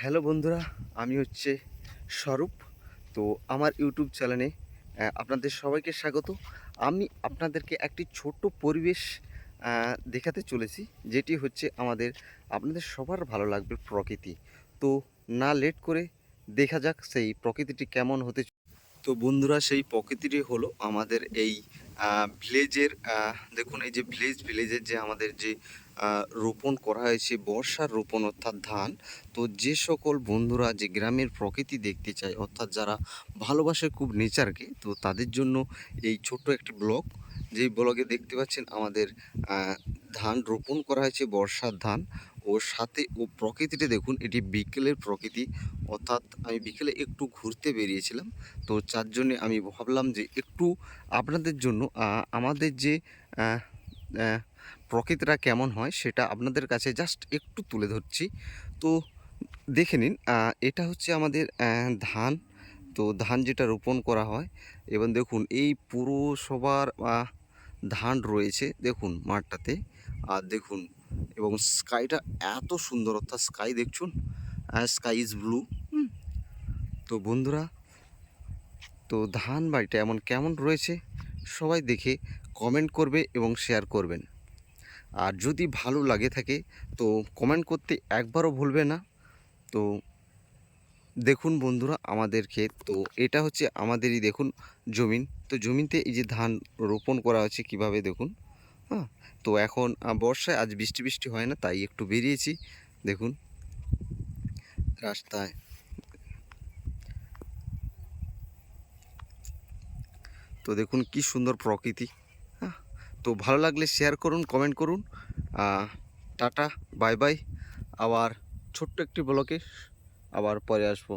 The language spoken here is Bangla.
হ্যালো বন্ধুরা, আমি হচ্ছে স্বরূপ। তো আমার ইউটিউব চ্যানেলে আপনাদের সবাইকে স্বাগত। আমি আপনাদেরকে একটি ছোট্ট পরিবেশ দেখাতে চলেছি, যেটি হচ্ছে আমাদের, আপনাদের সবার ভালো লাগবে প্রকৃতি। তো না লেট করে দেখা যাক সেই প্রকৃতিটি কেমন হতে তো বন্ধুরা, সেই প্রকৃতিটি হলো আমাদের এই ভিলেজের দেখুন এই যে ভিলেজ ভিলেজের যে আমাদের যে রোপণ করা হয়েছে, বর্ষার রোপণ অর্থাৎ ধান, তো যে সকল বন্ধুরা যে গ্রামের প্রকৃতি দেখতে চায়, অর্থাৎ যারা ভালোবাসে খুব নেচারকে তো তাদের জন্য এই ছোট্ট একটি ব্লগ যেই ব্লগে দেখতে পাচ্ছেন আমাদের ধান রোপণ করা হয়েছে, বর্ষার ধান। ও সাথে ও প্রকৃতিটা দেখুন, এটি বিকেলের প্রকৃতি। অর্থাৎ আমি বিকেলে একটু ঘুরতে বেরিয়েছিলাম। তো যার জন্যে আমি ভাবলাম যে একটু আপনাদের জন্য আমাদের যে প্রকৃতিটা কেমন হয় সেটা আপনাদের কাছে জাস্ট একটু তুলে ধরছি। তো দেখে নিন এটা হচ্ছে আমাদের ধান। তো ধান যেটা রোপণ করা হয়, এবং দেখুন এই পুরো সবার ধান রয়েছে, দেখুন মাঠটাতে। আর দেখুন, এবং স্কাইটা এত সুন্দর, অর্থাৎ স্কাই দেখছুন স্কাই ইজ ব্লু তো বন্ধুরা, তো ধান বাড়িটা এমন কেমন রয়েছে, সবাই দেখে কমেন্ট করবে এবং শেয়ার করবেন। আর যদি ভালো লাগে থাকে, তো কমেন্ট করতে একবারও ভুলবে না। তো দেখুন বন্ধুরা আমাদের ক্ষেত, তো এটা হচ্ছে আমাদেরই দেখুন জমিন। তো জমিতে এই যে ধান রোপণ করা হচ্ছে কীভাবে দেখুন হ্যাঁ? তো এখন বর্ষায় আজ বৃষ্টি বৃষ্টি হয় না, তাই একটু বেরিয়েছি। দেখুন, রাস্তায়। তো দেখুন কি সুন্দর প্রকৃতি হ্যাঁ? তো ভালো লাগলে শেয়ার করুন কমেন্ট করুন। টাটা বাই বাই আবার ছোট্ট একটি ব্লকে আবার পরে আসব।